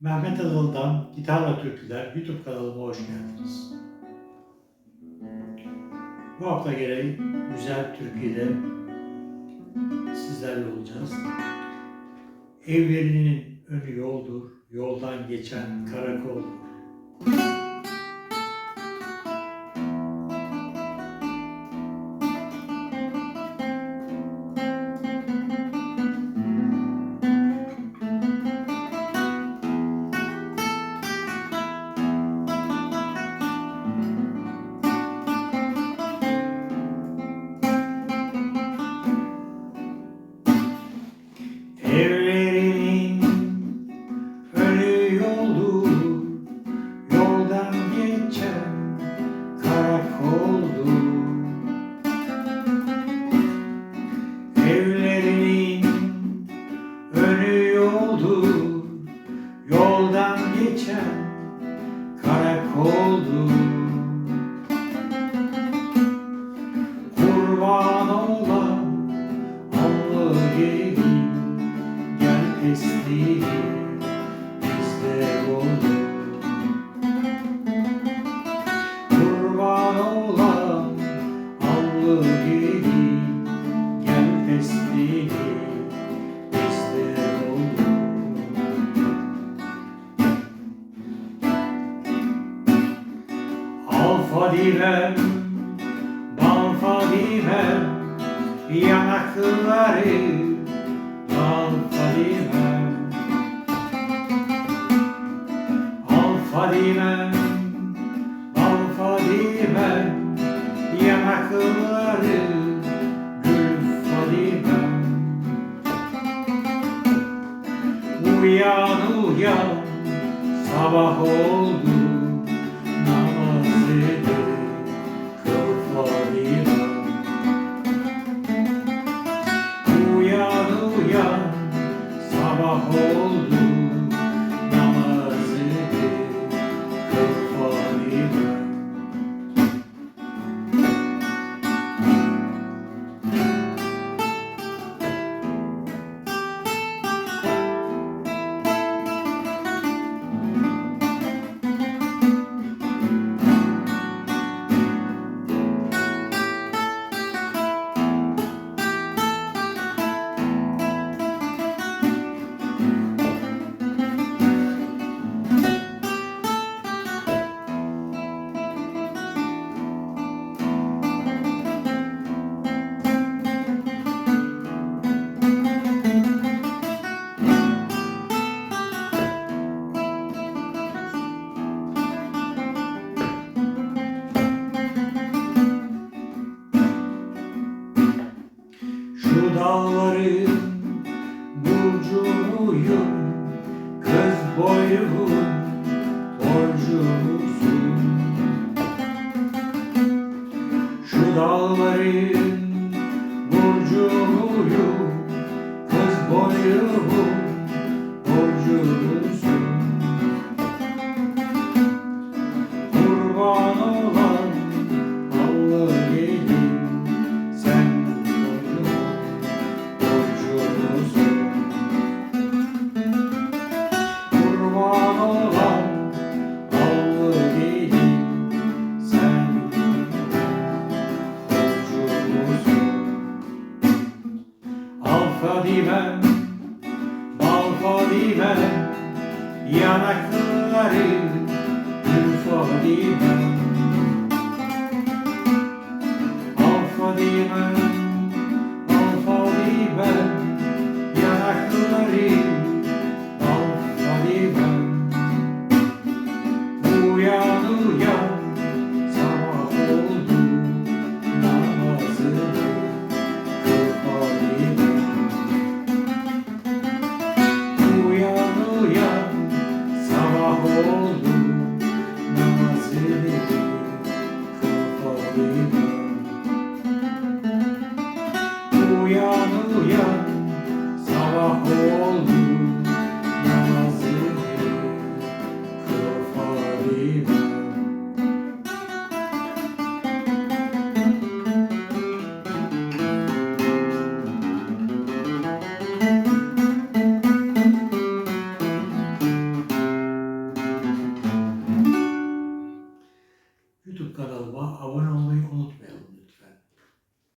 Mehmet Adıl'dan Gitarla Türküler YouTube kanalıma hoş geldiniz. Bu hafta gereği güzel Türkiye'de sizlerle olacağız. Evlerinin önü yoldur, yoldan geçen karakoldur. Geçen karakoldur. Al Fadimem, bal Fadimem Yanakları al Fadimem Al Fadimem, al Fadimem Yanakları Uyan uyan sabah oldu Şu dağların burcunuyum Kız boyumun borcumusun Şu dağların burcunuyum Kız boyumun Al Fadimem, bal Fadimem Yanakları gül Fadimem sabah oldu namazını kıl Fadimem Uyan uyan sabah oldu